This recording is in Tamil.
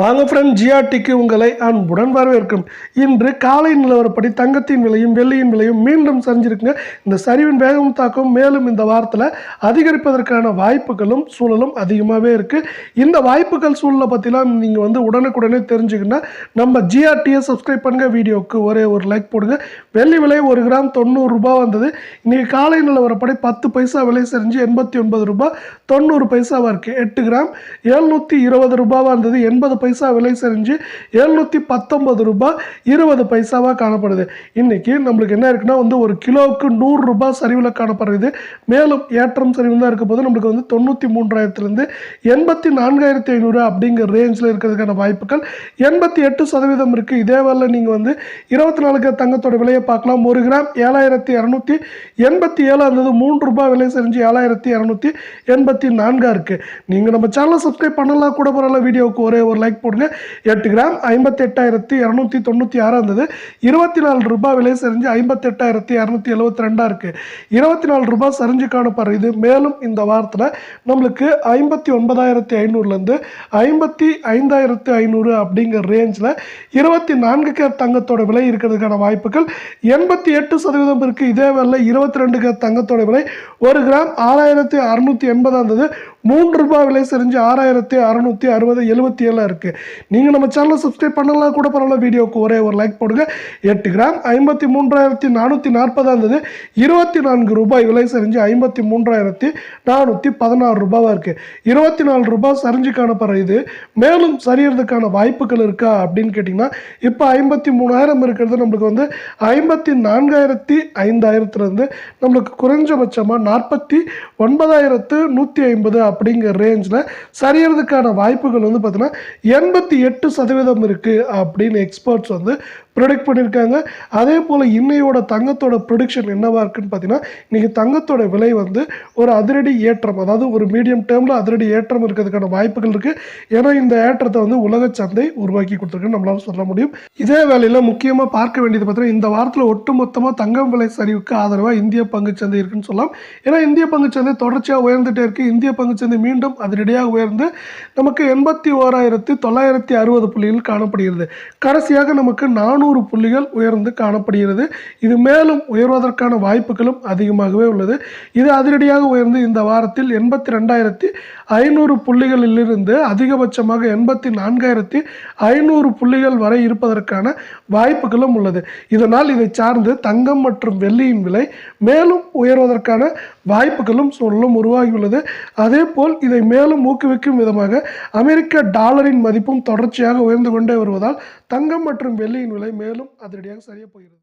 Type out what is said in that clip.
வாங்க ஃப்ரெண்ட் ஜிஆர்டிக்கு உங்களை அன்புடன் வரவேற்கும். இன்று காலை நிலவரப்படி தங்கத்தின் விலையும் வெள்ளியின் விலையும் மீண்டும் சரிஞ்சிருக்குங்க. இந்த சரிவின் வேகம் தாக்கம் மேலும் இந்த வாரத்தில் அதிகரிப்பதற்கான வாய்ப்புகளும் சூழலும் அதிகமாகவே இருக்குது இந்த வாய்ப்புகள் சூழலை பற்றிலாம் நீங்கள் வந்து உடனுக்குடனே தெரிஞ்சுக்கணும்னா நம்ம ஜிஆர்டியை சப்ஸ்கிரைப் பண்ணுங்கள் வீடியோவுக்கு ஒரே ஒரு லைக் போடுங்க. வெள்ளி விலை ஒரு கிராம் தொண்ணூறுரூபா வந்தது. இன்றைக்கி காலை நிலவரப்படி பத்து பைசா விலை செஞ்சு எண்பத்தி ஒன்பது ரூபா. தொண்ணூறு பைசாவாக இருக்குது எட்டு கிராம் எழுநூற்றி இருபது ரூபாவாக இருந்தது எண்பது பைசா விலை செஞ்சு எழுநூற்றி பத்தொன்பது ரூபாய் இருபது பைசாவாக காணப்படுது. இன்றைக்கி நம்மளுக்கு என்ன இருக்குன்னா வந்து ஒரு கிலோவுக்கு நூறு ரூபாய் சரிவில் காணப்படுறது மேலும் ஏற்றம் சரிவு தான் இருக்க போது நம்மளுக்கு வந்து தொண்ணூற்றி மூன்றாயிரத்துலேருந்து எண்பத்தி நான்காயிரத்தி ஐநூறு அப்படிங்கிற ரேஞ்சில் இருக்கிறதுக்கான வாய்ப்புகள் எண்பத்தி எட்டு சதவீதம் இருக்குது இதே வேலை நீங்கள் வந்து இருபத்தி நாலு தங்கத்தோட விலையை பார்க்கலாம். ஒரு கிராம் ஏழாயிரத்தி இரநூத்தி எண்பத்தி ஏழு இருந்தது மூன்று ரூபாய் விலை செஞ்சு ஏழாயிரத்தி இரநூத்தி எண்பத்தி நான்காக இருக்குது நீங்கள் நம்ம சேனலை சப்ஸ்கிரைப் பண்ணலாம் கூட பரவாயில்ல. வீடியோவுக்கு ஒரே ஒரு லைக் போடுங்க எட்டு கிராம் ஐம்பத்தி எட்டாயிரத்தி இரநூத்தி தொண்ணூற்றி ஆறாக இருந்தது. இருபத்தி நாலு ரூபாய் விலை சரிஞ்சு ஐம்பத்தி எட்டாயிரத்தி இரநூத்தி எழுபத்தி ரெண்டாக இருக்குது இருபத்தி நாலு ரூபாய் சரிஞ்சு காணப்படுறது. மேலும் இந்த வாரத்தில் நம்மளுக்கு ஐம்பத்தி ஒன்பதாயிரத்தி ஐநூறுலேருந்து ஐம்பத்தி ஐந்தாயிரத்து ஐநூறு அப்படிங்கிற ரேஞ்சில் இருபத்தி நான்கு கேர் தங்கத்தோட விலை இருக்கிறதுக்கான வாய்ப்புகள் எண்பத்தி எட்டு சதவீதம் இருக்குது இதே வேலை இருபத்தி ரெண்டு கேர் தங்கத்தோட விலை ஒரு கிராம் ஆறாயிரத்தி அறுநூற்றி எண்பதாக இருந்தது. மூன்று ரூபாய் விலை சரிஞ்சு ஆறாயிரத்தி அறநூற்றி அறுபது எழுபத்தி ஏழாக இருக்குது நீங்கள் நம்ம சேனலை சப்ஸ்கிரைப் பண்ணலாம் கூட பரவாயில்ல வீடியோவுக்கு ஒரே ஒரு லைக் போடுங்க. எட்டு கிராம் ஐம்பத்தி மூன்றாயிரத்தி நானூற்றி நாற்பதாக இருந்தது. இருபத்தி நான்கு ரூபாய் விலை சரிஞ்சு ஐம்பத்தி மூன்றாயிரத்தி நானூற்றி பதினாறு ரூபாவாக இருக்குது இருபத்தி நாலு ரூபாய் சரிஞ்சு காணப்படுற இது மேலும் சரியறதுக்கான வாய்ப்புகள் இருக்கா அப்படின்னு கேட்டிங்கன்னா இப்போ ஐம்பத்தி மூணாயிரம் இருக்கிறது நம்மளுக்கு வந்து ஐம்பத்தி நான்காயிரத்தி ஐந்தாயிரத்துலேருந்து நம்மளுக்கு குறைஞ்சபட்சமாக நாற்பத்தி ஒன்பதாயிரத்து நூற்றி ஐம்பது அப்படிங்கிற ரேஞ்சில் சரியறதுக்கான வாய்ப்புகள் வந்து பார்த்தீங்கன்னா எண்பத்தி எட்டு சதவீதம் இருக்குது அப்படின்னு எக்ஸ்பர்ட்ஸ் வந்து ப்ரொடிக்ட் பண்ணியிருக்காங்க அதே போல் இன்னையோட தங்கத்தோட ப்ரொடிக்ஷன் என்னவா இருக்குன்னு பார்த்தீங்கன்னா இன்றைக்கி தங்கத்தோட விலை வந்து ஒரு அதிரடி ஏற்றம் அதாவது ஒரு மீடியம் டேர்மில் அதிரடி ஏற்றம் இருக்கிறதுக்கான வாய்ப்புகள் இருக்குது ஏன்னா இந்த ஏற்றத்தை வந்து உலக சந்தை உருவாக்கி கொடுத்துருக்குன்னு நம்மளால சொல்ல முடியும். இதே வேலையில் முக்கியமாக பார்க்க வேண்டியது பார்த்தீங்கன்னா இந்த வாரத்தில் ஒட்டுமொத்தமாக தங்கம் விலை சரிவுக்கு ஆதரவாக இந்திய பங்குச்சந்தை இருக்குன்னு சொல்லலாம். ஏன்னா இந்திய பங்குச்சந்தை தொடர்ச்சியாக உயர்ந்துட்டே இருக்குது இந்திய பங்குச்சந்தை மீண்டும் அதிரடியாக உயர்ந்து நமக்கு எண்பத்தி ஓராயிரத்தி தொள்ளாயிரத்தி அறுபது புள்ளிகள் காணப்படுகிறது. கடைசியாக நமக்கு நானூறு புள்ளிகள் உயர்ந்து காணப்படுகிறது. இது மேலும் உயர்வதற்கான வாய்ப்புகளும் அதிகமாகவே உள்ளது. இது அதிரடியாக உயர்ந்து இந்த வாரத்தில் எண்பத்தி ரெண்டாயிரத்தி ஐநூறு புள்ளிகளிலிருந்து அதிகபட்சமாக எண்பத்தி நான்காயிரத்தி ஐநூறு புள்ளிகள் வரை இருப்பதற்கான வாய்ப்புகளும் உள்ளது. இதனால் இதை சார்ந்து தங்கம் மற்றும் வெள்ளியின் விலை மேலும் உயர்வதற்கான வாய்ப்புகளும் சூழலும் உருவாகியுள்ளது. அதே போல் இதை மேலும் ஊக்குவிக்கும் விதமாக அமெரிக்க டாலரின் மதிப்பும் தொடர்ச்சியாக உயர்ந்து கொண்டே வருவதால் தங்கம் மற்றும் வெள்ளியின் விலை மேலும் அதிரடியாக சரிய போகிறது.